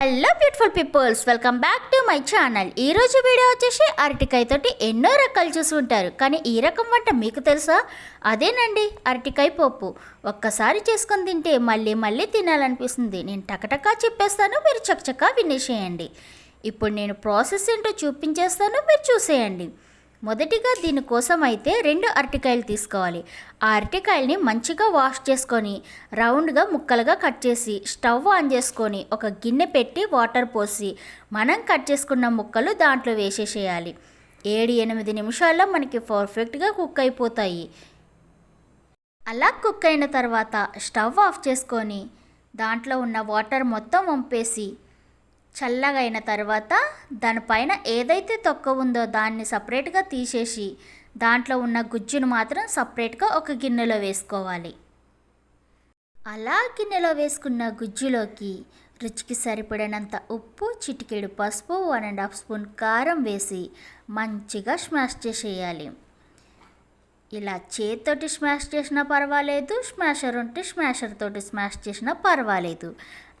Hello beautiful peoples welcome back to my channel ఈ రోజు video వచ్చేసి అరటికాయ తోటి ఎన్నో రకాలు చూసి ఉంటారు. కానీ ఈ రకం వంట మీకు తెలుసా? అదేనండి అరటికాయ పప్పు. ఒక్కసారి చేసుకొని తింటే మళ్ళీ మళ్ళీ తినాలనిపిస్తుంది. నేను టకటకా చెప్పేస్తాను మీరు చకచకా వినేసేయండి. ఇప్పుడు నేను ప్రాసెస్ ఏంటో చూపించేస్తాను మీరు చూసేయండి. మొదటిగా దీనికోసం అయితే రెండు అరటికాయలు తీసుకోవాలి. ఆ అరటికాయల్ని మంచిగా వాష్ చేసుకొని రౌండ్గా ముక్కలుగా కట్ చేసి స్టవ్ ఆన్ చేసుకొని ఒక గిన్నె పెట్టి వాటర్ పోసి మనం కట్ చేసుకున్న ముక్కలు దాంట్లో వేసేసేయాలి. ఏడు ఎనిమిది నిమిషాల్లో మనకి పర్ఫెక్ట్గా కుక్ అయిపోతాయి. అలా కుక్ అయిన తర్వాత స్టవ్ ఆఫ్ చేసుకొని దాంట్లో ఉన్న వాటర్ మొత్తం వంపేసి చల్లగా అయిన తర్వాత దానిపైన ఏదైతే తొక్క ఉందో దాన్ని సపరేట్గా తీసేసి దాంట్లో ఉన్న గుజ్జును మాత్రం సపరేట్గా ఒక గిన్నెలో వేసుకోవాలి. అలా గిన్నెలో వేసుకున్న గుజ్జులోకి రుచికి సరిపడినంత ఉప్పు చిటికెడు పసుపు వన్ అండ్ హాఫ్ స్పూన్ కారం వేసి మంచిగా స్మాష్ చేసేయాలి. ఇలా చేతితోటి స్మాష్ చేసినా పర్వాలేదు స్మాషర్ ఉంటే స్మాషర్ తోటి స్మాష్ చేసినా పర్వాలేదు.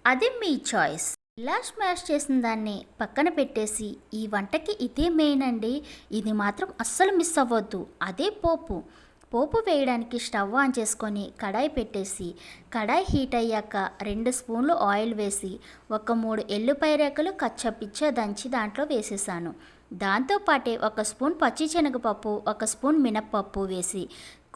అది మీ చాయిస్. ఇలా స్మాష్ చేసిన దాన్ని పక్కన పెట్టేసి ఈ వంటకి ఇదే మెయిన్ అండి. ఇది మాత్రం అస్సలు మిస్ అవ్వద్దు. అదే పోపు. పోపు వేయడానికి స్టవ్ ఆన్ చేసుకొని కడాయి పెట్టేసి కడాయి హీట్ అయ్యాక రెండు స్పూన్లు ఆయిల్ వేసి ఒక మూడు ఎల్లుపై రేకలు కచ్చపిచ్చ దంచి దాంట్లో వేసేసాను. దాంతోపాటే ఒక స్పూన్ పచ్చి శనగపప్పు ఒక స్పూన్ మినప్పప్పు వేసి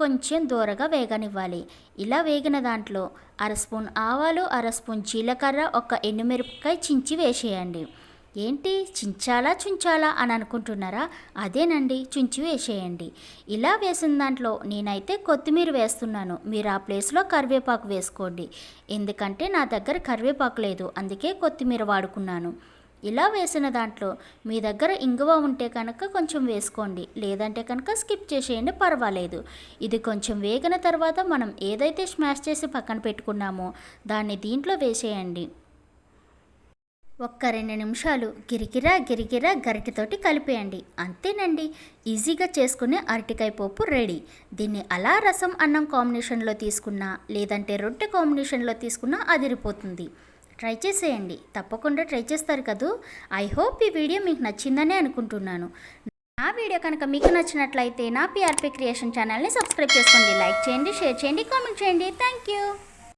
కొంచెం దూరగా వేగనివ్వాలి. ఇలా వేగిన దాంట్లో అర స్పూన్ ఆవాలు అర స్పూన్ జీలకర్ర ఒక ఎండుమిరపకాయ చించి వేసేయండి. ఏంటి? చించాలా చుంచాలా అని అనుకుంటున్నారా? అదేనండి చుంచి వేసేయండి. ఇలా వేసిన దాంట్లో నేనైతే కొత్తిమీర వేస్తున్నాను. మీరు ఆ ప్లేస్లో కరివేపాకు వేసుకోండి. ఎందుకంటే నా దగ్గర కరివేపాకు లేదు. అందుకే కొత్తిమీర వాడుకున్నాను. ఇలా వేసిన దాంట్లో మీ దగ్గర ఇంగువ ఉంటే కనుక కొంచెం వేసుకోండి. లేదంటే కనుక స్కిప్ చేసేయండి పర్వాలేదు. ఇది కొంచెం వేగిన తర్వాత మనం ఏదైతే స్మాష్ చేసి పక్కన పెట్టుకున్నామో దాన్ని దీంట్లో వేసేయండి. ఒక్క రెండు నిమిషాలు గిరిగిరా గిరిగిరా గరిటెతోటి కలిపేయండి. అంతేనండి. ఈజీగా చేసుకునే అరటికాయ పోపు రెడీ. దీన్ని అలా రసం అన్నం కాంబినేషన్లో తీసుకున్నా లేదంటే రొట్టె కాంబినేషన్లో తీసుకున్నా అదిరిపోతుంది. ట్రై చేసేయండి. తప్పకుండా ట్రై చేస్తారు కదూ? ఐ హోప్ ఈ వీడియో మీకు నచ్చిందని అనుకుంటున్నాను. నా వీడియో కనుక మీకు నచ్చినట్లయితే నా పిఆర్పి క్రియేషన్ ఛానల్ని సబ్స్క్రైబ్ చేసుకోండి. లైక్ చేయండి షేర్ చేయండి కామెంట్ చేయండి. Thank you.